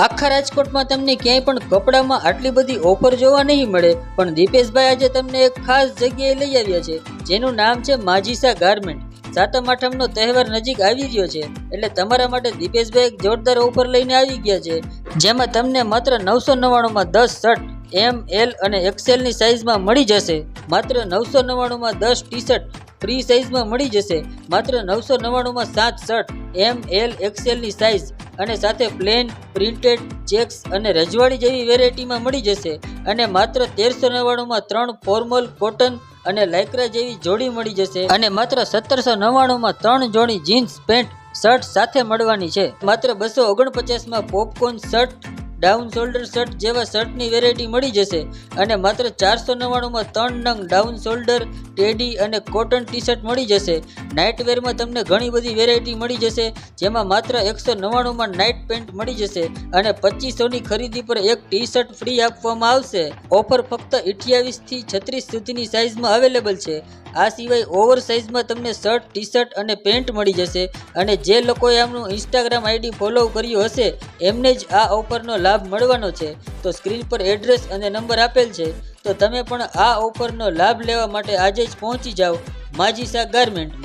આખા રાજકોટમાં તમને ક્યાંય પણ કપડામાં આટલી બધી ઓફર જોવા નહીં મળે. પણ દીપેશભાઈ આજે તમને એક ખાસ જગ્યાએ લઈ આવ્યા છે, જેનું નામ છે માજીસા ગાર્મેન્ટ. સાતમ આઠમનો તહેવાર નજીક આવી રહ્યો છે, એટલે તમારા માટે દીપેશભાઈ એક જોરદાર ઓફર લઈને આવી ગયા છે. જેમાં તમને માત્ર નવસો નવ્વાણુંમાં દસ શર્ટ, એમ, એલ અને એક્સેલની સાઇઝમાં મળી જશે. માત્ર નવસો નવ્વાણુંમાં દસ ટી શર્ટ ફ્રી સાઇઝમાં મળી જશે. માત્ર નવસો નવ્વાણુંમાં સાત શર્ટ, એમ, એલ, એક્સેલની સાઇઝ અને સાથે પ્લેન, પ્રિન્ટેડ, ચેક્સ અને રજવાડી જેવી વેરાયટીમાં મળી જશે. અને માત્ર તેરસો નવ્વાણુંમાં ત્રણ ફોર્મલ કોટન અને લાઇક્રા જેવી જોડી મળી જશે. અને માત્ર સત્તરસો નવ્વાણુંમાં ત્રણ જોડી જીન્સ, પેન્ટ, શર્ટ સાથે મળવાની છે. માત્ર બસો ઓગણપચાસમાં popcorn, shirt down shoulder shirt જેવા શર્ટની વેરાયટી મળી જશે અને માત્ર ચારસો નવ્વાણુંમાં ત્રણ નંગ ડાઉન શોલ્ડર, ટેડી અને કોટન ટી શર્ટ મળી જશે. નાઇટ વેરમાં તમને ઘણી બધી વેરાયટી મળી જશે, જેમાં માત્ર એકસો નવ્વાણુંમાં નાઇટ પેન્ટ મળી જશે અને પચીસોની ખરીદી પર એક ટી શર્ટ ફ્રી આપવામાં આવશે. ઓફર ફક્ત અઠ્યાવીસથી છત્રીસ સુધીની સાઇઝમાં અવેલેબલ છે. આ સિવાય ઓવર સાઇઝમાં તમને શર્ટ ટી શર્ટ અને પેન્ટ મળી જશે અને જે લોકોએ આમનું ઇન્સ્ટાગ્રામ આઈડી ફોલો કર્યું હશે, એમને જ આ ઓફરનો લાભ મળવાનો છે, તો સ્ક્રીન પર એડ્રેસ અને નંબર આપેલ છે, તો તમે પણ આ ઓફરનો લાભ લેવા માટે આજે જ પહોંચી જાઓ માજીસા ગાર્મેન્ટમાં